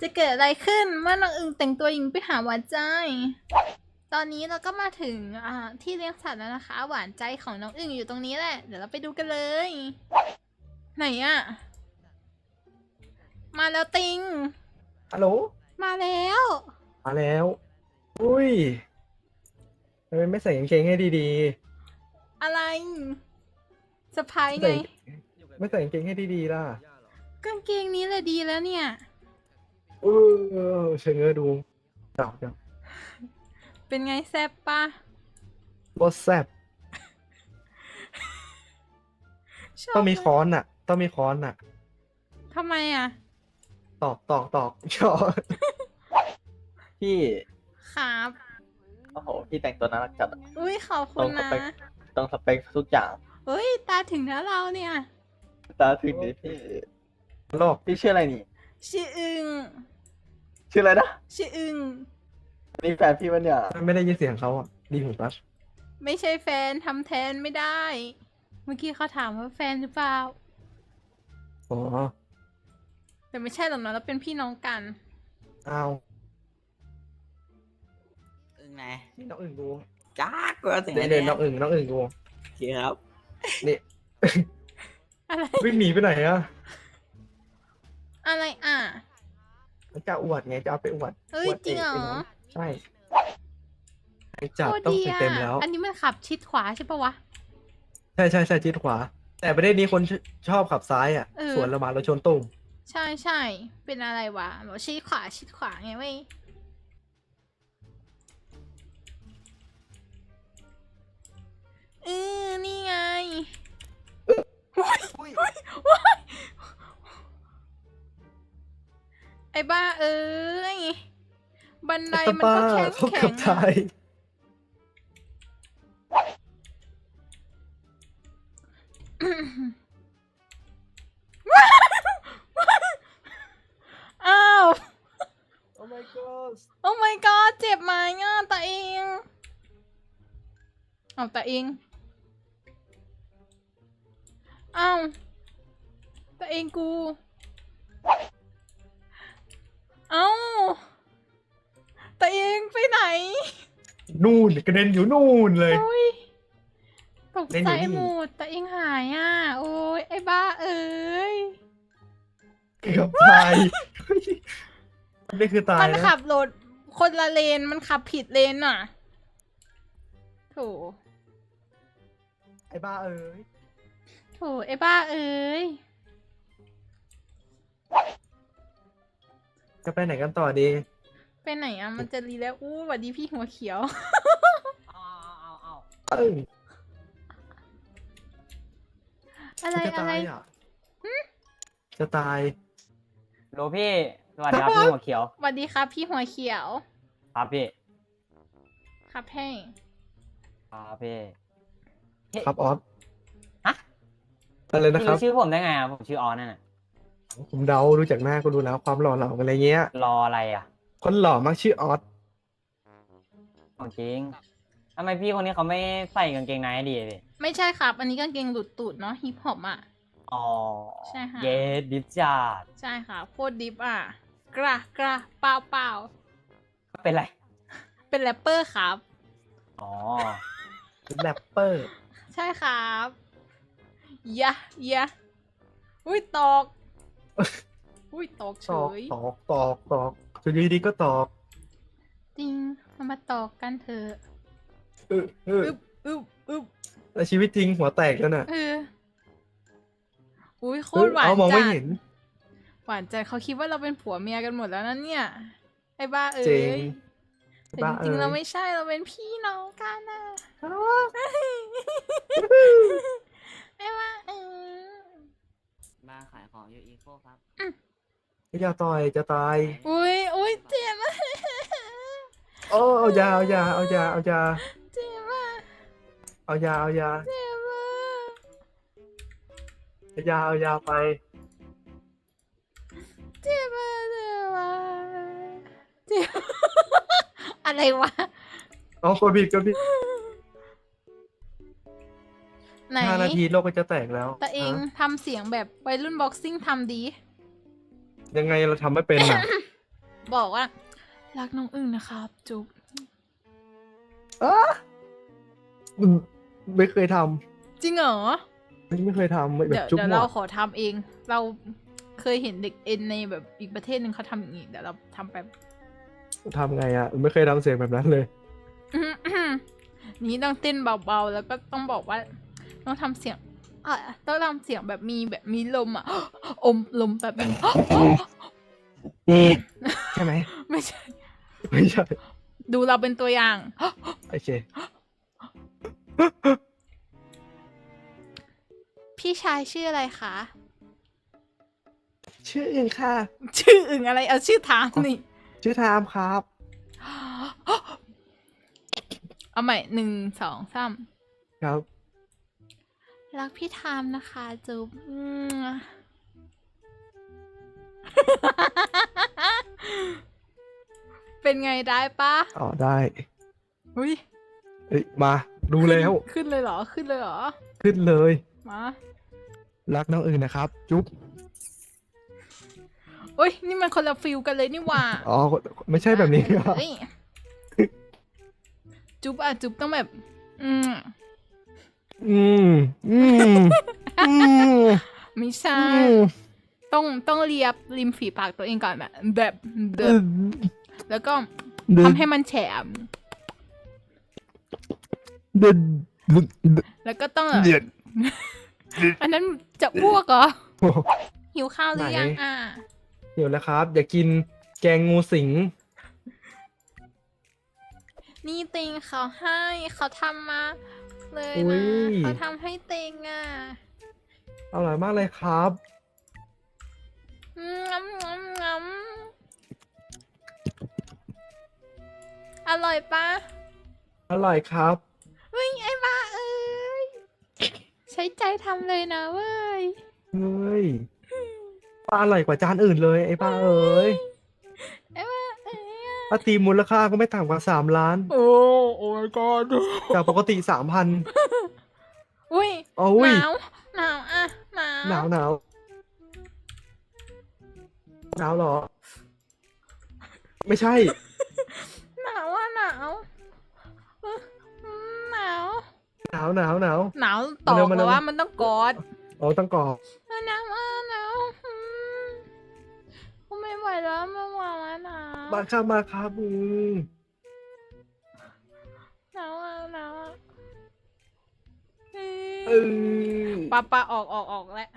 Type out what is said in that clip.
จะเกิดอะไรขึ้นเมื่อน้องอึงแต่งตัวหญิงไปหาหวานใจ ตอนนี้เราก็มาถึงอ่าที่เลี้ยงสัตว์แล้วนะคะ หวานใจของน้องอึงอยู่ตรงนี้แหละ เดี๋ยวเราไปดูกันเลย ไหนอะมาแล้วติง ฮัลโหล มาแล้ว มาแล้ว อุ้ยทำไมไม่ใส่กางเกงให้ดีอะไรสะพายๆ ไง ใส่ ไม่ใส่กางเกงให้ดีๆล่ะ กางเกงนี้แหละดีแล้วเนี่ย เออเชิงเออดูเจ้าเจ้าเป็นไงแซบปะรสแซ่บชบต้องมีค้อนอะ ต้องมีค้อนอะ ทำไมอะ ตอกตอกตอกชอบพี่ ครับ โอ้โห พี่แต่งตัวน่ารักจัดอะ อุ้ยขอบคุณนะเปคตรงสเปคทุกอย่างเฮ้ย ตาถึงแล้วเราเนี่ย ตาถึงนี้พี่ โลกพี่ชื่ออะไรนี่ ชื่ออึงชื่ออะไรนะชื่ออึงนี่แฟนพี่มันเนี่ยไม่ได้ยินเสียงเขาอะดีหูปัสไม่ใช่แฟนทำแทนไม่ได้ เมื่อกี้เขาถามว่าแฟนหรือเปล่า อ๋อแต่ไม่ใช่หรอกเนาะเราเป็นพี่น้องกัน เอาอึ้งไหนนี่น้องอึ่งดูจ้ากกว่าถึงเดี๋ยวเดี๋ยวน้องอึ่งน้องอึ่งดูโอเคครับนี่อะไร วิ่งหนีไปไหนอะ อะไรอะ จะอวดไงจะเอาไปอวดเฮ้ยอวดจริงเหรอกไปน้ใช่ไอ้จัดโคตรต้องดีใส่อะเต็มแล้ว อันนี้มันขับชิดขวาใช่ปะวะ ใช่ใช่ใช่ชิดขวา แต่ประเทศนี้คนชชอบขับซ้ายอะเออสวนเรามาเราชนตุ้มใช่ใช่เป็นอะไรวะบอกชิดขวาชิดขวาไงเว้ยเออนี่ไง ไอ้บ้าเอ้ย บันไดตามันป้าก็แข็งเขาแข็ขับงซ้ายอ้าว โอ้ my god โอ้ my god เจ็บไหมอะตาเองเอาตาเองเอาตาเองกู นู่นกระเด็นอยู่นู่นเลย โอ้ยตกเล่นใจอยู่นี่ หมดตาเองหายอะ โอ้ยไอ้บ้าเอ้ย เกือบตายนี่คือตายมันนะขับรถคนละเลนมันขับผิดเลนอะโถไอ้บ้าเอ้ยโถไอ้บ้าเอ้ย จะไปไหนกันต่อดี ไปไหนอะ มันจะรีแล้ว อู้สวัสดีพี่หัวเขียว เอาเอาเอาเอ้ยอะไรจะอะตาไรยอะจะตายโหลพี่สวัสดีครับพี่หัวเขียวสวัสดีครับ พี่หัวเขียว ครับพี่ ครับให้ครับพี่ครับออสฮะ อะไรนะพี่ครับรู้ชื่อผมได้ไงอะผมชื่อออนนั่นน่ะผมเดาดูจากหน้าก็รู้แล้วความหล่อเหลาอะไรเงี้ย รออะไรอะ คนหล่อมักชื่อออสของจริงทำไมพี่คนนี้เขาไม่ใส่กางเกงในให้ดีอะพี่ไม่ใช่ครับ อันนี้กางเกงหลุดตูดเนาะฮิปฮอปอะ อ๋อใช่ค่ะ เยสดิจาดใช่ค่ะโคตรดิฟอะ กระกระเปล่าเปล่าเป็นไร เป็นแรปเปอร์ครับ อ๋อ แรปเปอร์ ใช่ครับยะยะอุ้ยตอก อุ้ยตอกเฉตอกยตอกตอกตอก อยู่ดีๆก็ตอกจริงเรามาตอกกันเถอะเออเอออึบอึบอึบแต่ชีวิตจริงหัวแตกแล้วน่ะเอออุ้ยโคเฮ้ตยรหวานเอามองจัไม่ดเห็น หวานจัดเขาคิดว่าเราเป็นผัวเมียกันหมดแล้วนั่นเนี่ย ไอ้บ้าเอ้เจ๋งยแต่บ้าจริงๆเอ้ยเราไม่ใช่เราเป็นพี่น้องกันนะไอ้บ้าเอ้ยมาขายของอยู่อีโคครับอย่าต่อยจะตาย อุ้ยอุ้ ยเจ็บมากโอ้เอายาเอายาเอายาเอายาเจ็บมากเอายาเอายาเจ็บมากเอายาเอายาไป เจ็บมากเจ็บมากเจ็บอะไรวะ เอาคนผิดก็ผิดไหน ห้านาทีโลกก็จะแตกแล้วตัวเองฮะทำเสียงแบบวัยรุ่นบ็อกซิ่งทำดี ยังไงเราทำไม่เป็นอะ บอกว่า รักน้องอึ่งนะครับ จุ๊บอ้าอืมไม่เคยทจริงเหรอำไม่เคยทำแบเดี๋ยบวจุ๊บเดี๋ยวหมเราวกขอทำเอง เราเคยเห็นเด็กเอ็นในแบบอีกประเทศหนึ่งเขาทำอย่างนี้เดี๋ยวเราทำแบบทำไงอะ ไม่เคยทำเสียงแบบนั้นเลย นี้ต้องเต้นเบาๆ แล้วก็ต้องบอกว่า ต้องทำเสียงอะต้องทำเสียงแบบมีแบบมีลมอะ อมลมแบบนึง ใช่ไหม ไม่ใช่ ไม่ใช่ ดูเราเป็นตัวอย่าง โอเค พี่ชายชื่ออะไรคะ ชื่ออื่นค่ะ ชื่ออึ่งอะไร เอาชื่อทามนี่ ชื่อทามครับ เอาใหม่หนึ่งสองสามครับ รักพี่ทามนะคะ จุ๊บอืม เป็นไงได้ปะอ๋อได้อุ้ยเอ้ยมาดูแล้ว ขึ้นเลยเหรอขึ้นเลยเหรอ ขึ้นเลย มารักน้องอื่นนะครับ จุ๊บโอ้ยนี่มันคนละฟิลกันเลยนี่หว่าอ๋อไม่ใช่แบบนี้ครับ เฮ้ยจุ๊บอะจุ๊บต้องแบบ อืมอืมอืมอืมไม่ใช่อืมต้องต้องเลียบริมฝีปากตัวเองก่อนแบบแบบแบเอบอ แล้วก็เดินทำให้มันแฉมเดินเดินแล้วก็ต้องแบบเดือดอันนั้นจะอ้วกเหรอโอ้โหหิวข้าวหรือยังไหนอะเดี๋ยวนะครับ อย่ากินแกงงูสิง นี่ติงเขาให้เขาทำมาเลยอุ๊นะยเขาทำให้ติงอะอร่อยมากเลยครับอืม อร่อยปะอร่อยครับเฮ้ยไอ้บ้าเอ้ย ใช้ใจทำเลยนะเว้ย เฮ้ยป้าอร่อยกว่าจานอื่นเลยไอ้ป้าเอ้ยไอ้บ้าเอ้ยป้าตีมูลค่าก็ไม่ต่ำกว่าสามล้าน โอ้โอ้ my god จากปกติสามพันอุ้ยโอ้หยนาวหนาวอะหนาวหนาวหนาวหนาวเหรอ ไม่ใช่าวหนาวหนาว หนาวตอกมาเร็วมาเร็แล้ววว่ามันต้องกอดอ๋อต้องกรอกหนาวอะหนาวอืมกูไม่ไหวแล้วไม่ไหวแล้วหนาวมาครับมาครับอืมหนาวอะหนาวอะเออปะปะออกออกออกแล้ว